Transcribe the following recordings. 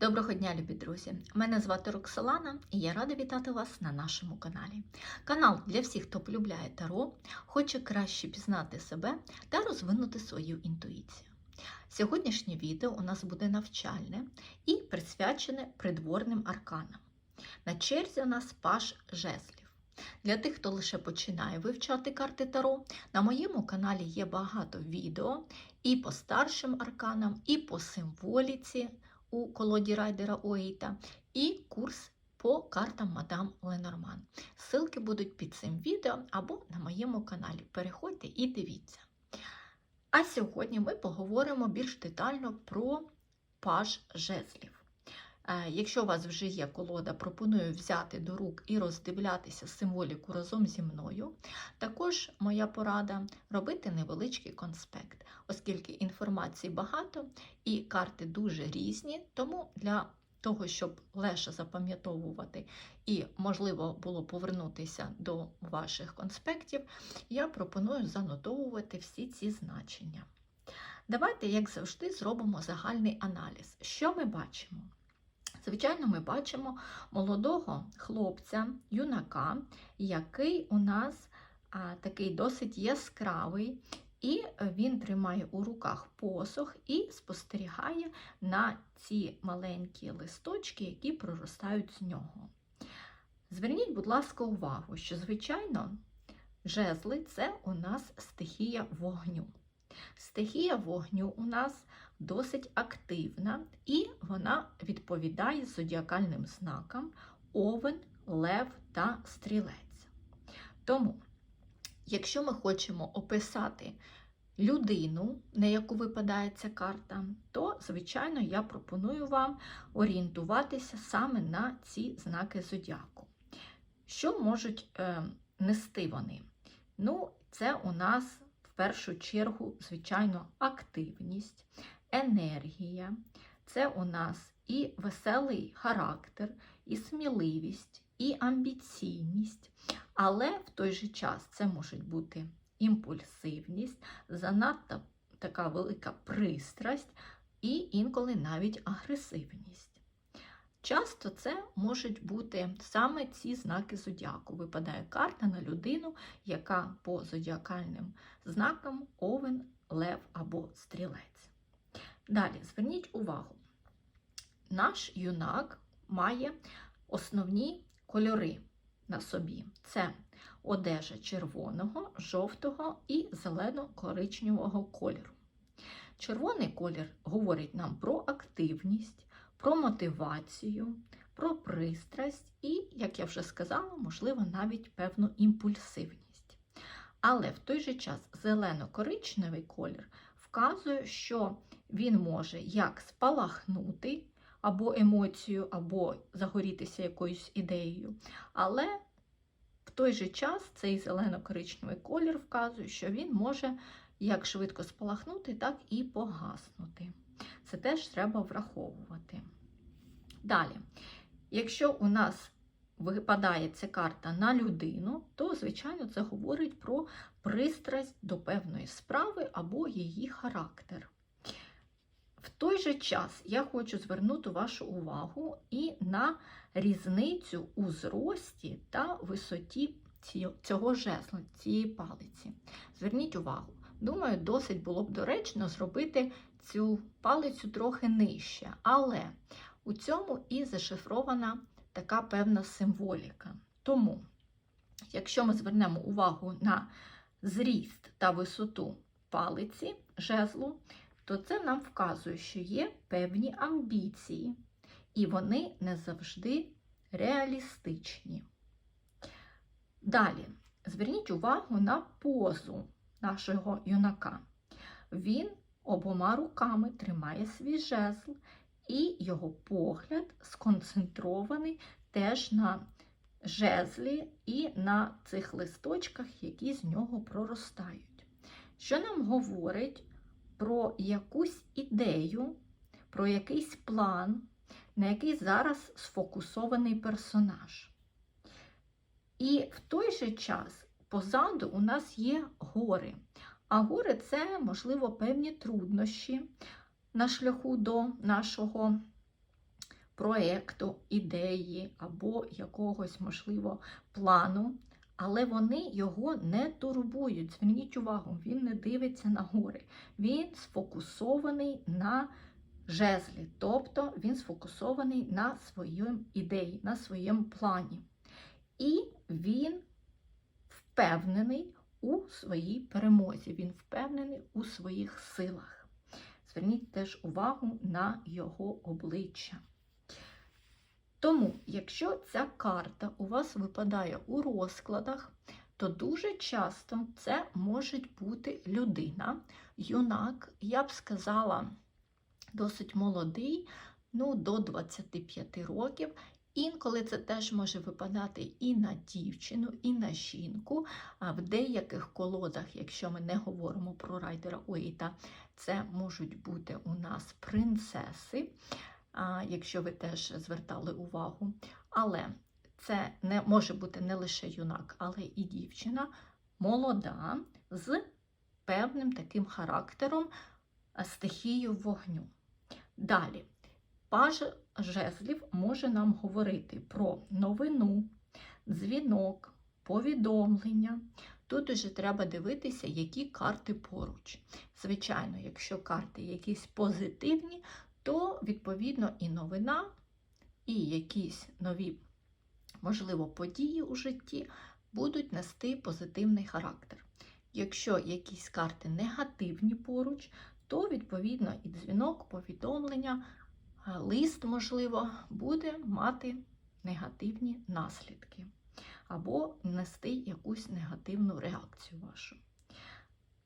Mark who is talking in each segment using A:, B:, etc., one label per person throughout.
A: Доброго дня, любі друзі! Мене звати Роксолана і я рада вітати вас на нашому каналі. Канал для всіх, хто полюбляє таро, хоче краще пізнати себе та розвинути свою інтуїцію. Сьогоднішнє відео у нас буде навчальне і присвячене придворним арканам. На черзі у нас паш жезлів. Для тих, хто лише починає вивчати карти Таро, на моєму каналі є багато відео і по старшим арканам, і по символіці у колоді райдера Уейта, і курс по картам Мадам Ленорман. Ссылки будуть під цим відео або на моєму каналі. Переходьте і дивіться. А сьогодні ми поговоримо більш детально про паж жезлів. Е, Якщо у вас вже є колода, пропоную взяти до рук і роздивлятися символіку разом зі мною. Також моя порада робити невеличкий конспект, оскільки інформації багато і карти дуже різні, тому для того, щоб легше запам'ятовувати і, можливо, було повернутися до ваших конспектів, я пропоную занотовувати всі ці значення. Давайте, як завжди, зробимо загальний аналіз. Що ми бачимо? Звичайно, ми бачимо молодого хлопця, юнака, який у нас а, такий досить яскравий, і він тримає у руках посох і спостерігає на ці маленькі листочки, які проростають з нього. Зверніть, будь ласка, увагу, що, звичайно, жезли це у нас стихія вогню. Стихія вогню у нас досить активна, і вона відповідає зодіакальним знакам овен, лев та стрілець. Тому, якщо ми хочемо описати людину, на яку випадає ця карта, то, звичайно, я пропоную вам орієнтуватися саме на ці знаки зодіаку. Що можуть е, нести вони? Ну, це у нас в першу чергу, звичайно, активність, енергія, це у нас і веселий характер, і сміливість, і амбіційність, але в той же час це може бути імпульсивність, занадто така велика пристрасть і інколи навіть агресивність. Часто це можуть бути саме ці знаки зодіаку. Випадає карта на людину, яка по зодіакальним знакам овен, лев або стрілець. Далі, зверніть увагу, наш юнак має основні кольори на собі: це одежа червоного, жовтого і зелено-коричневого кольору. Червоний колір говорить нам про активність, про мотивацію, про пристрасть і, як я вже сказала, можливо, навіть певну імпульсивність. Але в той же час зелено-коричневий колір вказує, що він може як спалахнути або емоцію, або загорітися якоюсь ідеєю. Але в той же час цей зелено-коричневий колір вказує, що він може як швидко спалахнути, так і погаснути. Це теж треба враховувати. Далі, якщо у нас випадає ця карта на людину, то, звичайно, це говорить про пристрасть до певної справи або її характер. В той же час я хочу звернути вашу увагу і на різницю у зрості та висоті цього жезла, цієї палиці. Зверніть увагу, думаю, досить було б доречно зробити цю палицю трохи нижче, але у цьому і зашифрована така певна символіка. Тому, якщо ми звернемо увагу на зріст та висоту палиці жезлу, то це нам вказує, що є певні амбіції, і вони не завжди реалістичні. Далі, зверніть увагу на позу нашого юнака. Він обома руками тримає свій жезл, і його погляд сконцентрований теж на жезлі і на цих листочках, які з нього проростають. Що нам говорить про якусь ідею, про якийсь план, на який зараз сфокусований персонаж. І в той же час позаду у нас є гори. А гори це, можливо, певні труднощі на шляху до нашого проєкту, ідеї або якогось, можливо, плану, але вони його не турбують. Зверніть увагу, він не дивиться на гори. Він сфокусований на жезлі, тобто він сфокусований на своїй ідеї, на своєму плані. І він впевнений у своїй перемозі, він впевнений у своїх силах. Зверніть теж увагу на його обличчя. Тому, якщо ця карта у вас випадає у розкладах, то дуже часто це може бути людина, юнак, я б сказала, досить молодий, ну, до 25 років. Інколи це теж може випадати і на дівчину, і на жінку. А в деяких колодах, якщо ми не говоримо про райдера Уейта, це можуть бути у нас принцеси, якщо ви теж звертали увагу. Але це не може бути не лише юнак, але і дівчина молода з певним таким характером стихією вогню. Далі, жезлів може нам говорити про новину, дзвінок, повідомлення. Тут уже треба дивитися, які карти поруч. Звичайно, якщо карти якісь позитивні, то відповідно і новина, і якісь нові, можливо, події у житті будуть нести позитивний характер. Якщо якісь карти негативні поруч, то відповідно і дзвінок, повідомлення, лист, можливо, буде мати негативні наслідки або нести якусь негативну реакцію вашу.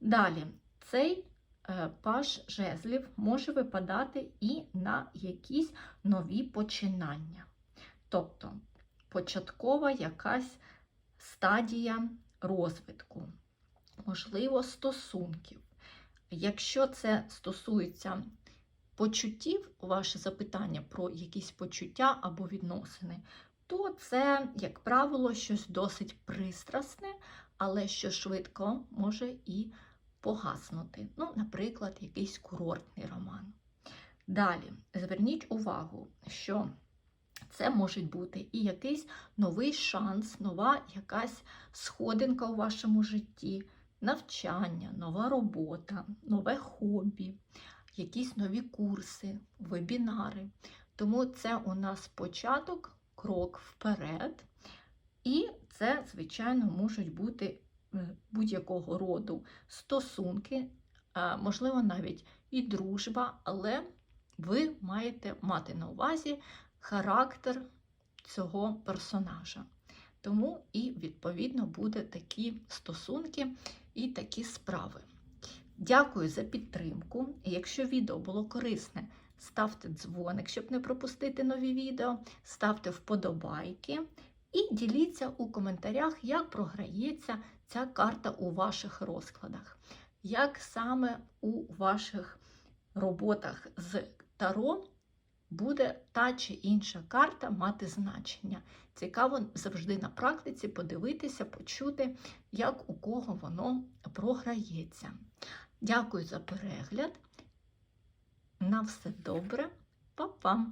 A: Далі, цей е, паш жезлів може випадати і на якісь нові починання. Тобто початкова якась стадія розвитку, можливо, стосунків. Якщо це стосується почуттів, ваше запитання про якісь почуття або відносини, то це, як правило, щось досить пристрасне, але що швидко може і погаснути. Ну, наприклад, якийсь курортний роман. Далі, зверніть увагу, що це може бути і якийсь новий шанс, нова якась сходинка у вашому житті, навчання, нова робота, нове хобі, якісь нові курси, вебінари. Тому це у нас початок, крок вперед. І це, звичайно, можуть бути е, будь-якого роду стосунки, можливо, навіть і дружба, але ви маєте мати на увазі характер цього персонажа. Тому і, відповідно, буде такі стосунки і такі справи. Дякую за підтримку. Якщо відео було корисне, ставте дзвоник, щоб не пропустити нові відео, ставте вподобайки і діліться у коментарях, як програється ця карта у ваших розкладах, як саме у ваших роботах з Таро буде та чи інша карта мати значення. Цікаво завжди на практиці подивитися, почути, як у кого воно програється. Дякую за перегляд. На все добре, Па-па!